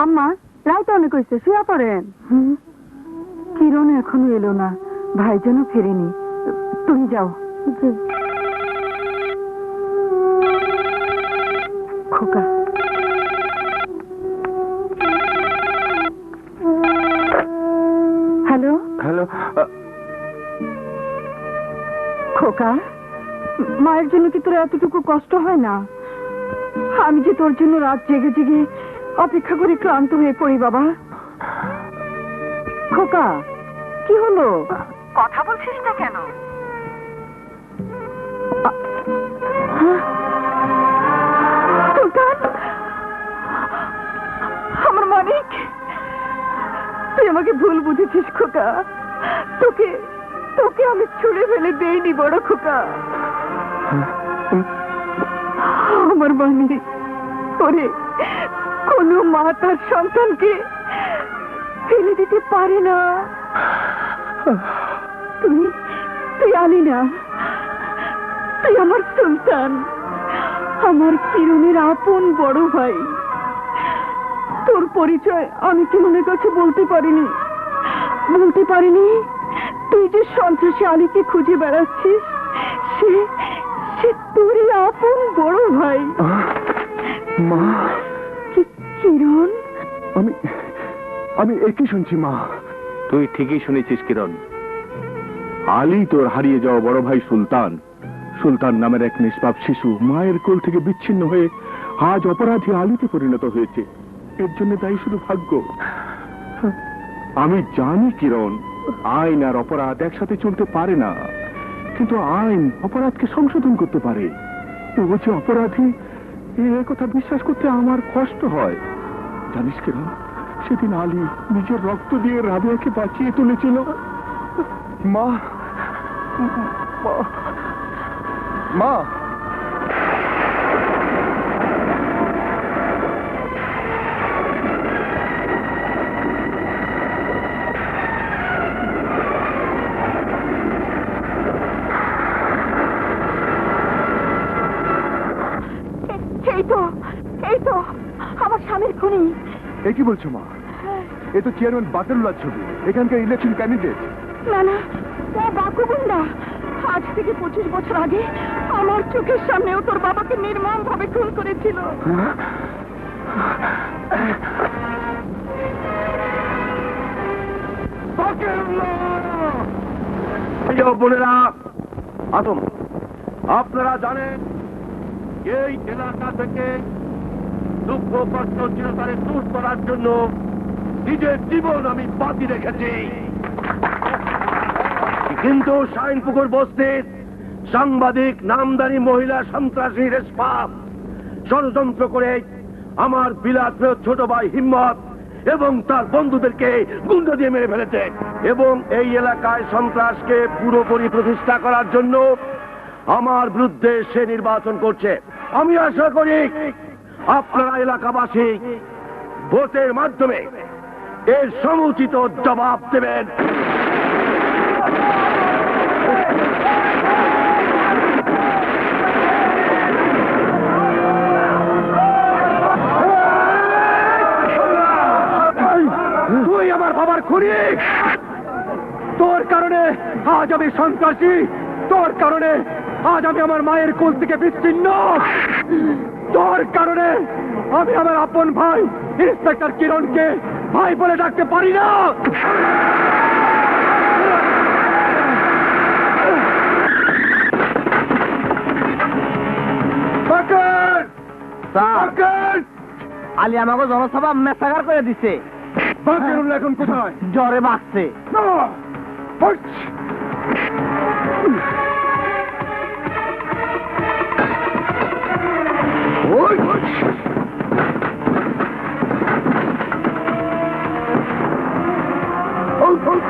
আম্মা রায় তো অনেক হয়েছে শুয়ে পড়েন। কিরণ এখনও এলো না ভাই যেন ফেরেনি। তুমি যাও। খোকা। হ্যালো? হ্যালো খোকা মায়ের জন্য কি তোর এতটুকু কষ্ট হয় না? আমি যে তোর জন্য রাত জেগে জেগে অপেক্ষা করে ক্লান্ত হয়ে পড়ি বাবা। খোকা কি হলো? কথা বলছিস না কেন? সুলতান আমার মানিক তুই আমাকে ভুল বুঝেছিস খোকা। তোকে তোকে আমি ছুড়ে ফেলে দেইনি বড় খোকা। আমার মানিক ওরে কোনো মা তার সন্তানকে ফেলে দিতে পারে না। তুই তুই আলি না তুই আমার সুলতান, আমার কিরণের আপন বড় ভাই। তোর পরিচয় আমি কিরণের কাছে বলতে পারিনি? বলতে পারিনি? তুই যে সন্ত্রাসী আলীকে খুঁজে বেড়াচ্ছিস, সে সে তোরই আপন বড় ভাই। মা আমি একই শুনছি মা। তুই ঠিকই শুনেছিস কিরণ। আলী তোর হারিয়ে যাওয়া বড় ভাই সুলতান। সুলতান নামের এক নিষ্পাপ শিশু মায়ের কোল থেকে বিচ্ছিন্ন হয়ে আজ অপরাধী আলীতে পরিণত হয়েছে। এর জন্য দায়ী শুধু ভাগ্য। আমি জানি কিরণ আইন আর অপরাধ একসাথে চলতে পারে না কিন্তু আইন অপরাধকে সংশোধন করতে পারে। ও যে অপরাধী এ কথা বিশ্বাস করতে আমার কষ্ট হয়। জানিস কিরণ সেদিন আলী নিজের রক্ত দিয়ে রাবিয়াকে বাঁচিয়ে তুলেছিল। মা মা এই তো এই তো, আমার স্বামীর খুনি। এ কি বলছো মা? এ তো চেয়ারম্যান বাতেরুল্লার ছবি। এখানকার ইলেকশন ক্যান্ডিডেট না না ও আজ থেকে পঁচিশ বছর আগে আমার চোখের সামনেও তোর বাবাকে নির্মম ভাবে খুন করেছিল। বোনেরা আসুন। আপনারা জানেন এই এলাকা থেকে দুঃখ কষ্ট চিরতরে দূর করার জন্য নিজের জীবন আমি বাজি রেখেছি। কিন্তু শাইনপুকুর বস্তির সাংবাদিক, নামদারি মহিলা, সন্ত্রাসী রেসপাপ ষড়যন্ত্র করে আমার বিলাত ছোট ভাই হিম্মত এবং তার বন্ধুদেরকে গুন্ডা দিয়ে মেরে ফেলেছে এবং এই এলাকায় সন্ত্রাসকে পুরোপুরি প্রতিষ্ঠা করার জন্য আমার বিরুদ্ধে সে নির্বাচন করছে। আমি আশা করি আপনারা এলাকাবাসী, ভোটের মাধ্যমে এর সমুচিত জবাব দেবেন। তুই আমার বাবার খুনি তোর কারণে আজ আমি সন্ত্রাসী। তোর কারণে আজ আমি আমার মায়ের কোল থেকে বিচ্ছিন্ন। তোর কারণে আমি আমার আপন ভাই ইন্সপেক্টর কিরণকে ভাই বলে ডাকতে পারি না! বাকের! আমাকে জনসভা মেসাগার করে দিছে। বাকেরুল্লাহ এখন কোথায়? জ্বরে বাঁচছে। Oh, oh, oh,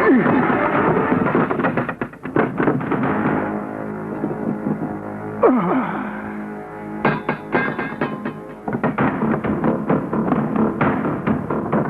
oh ah.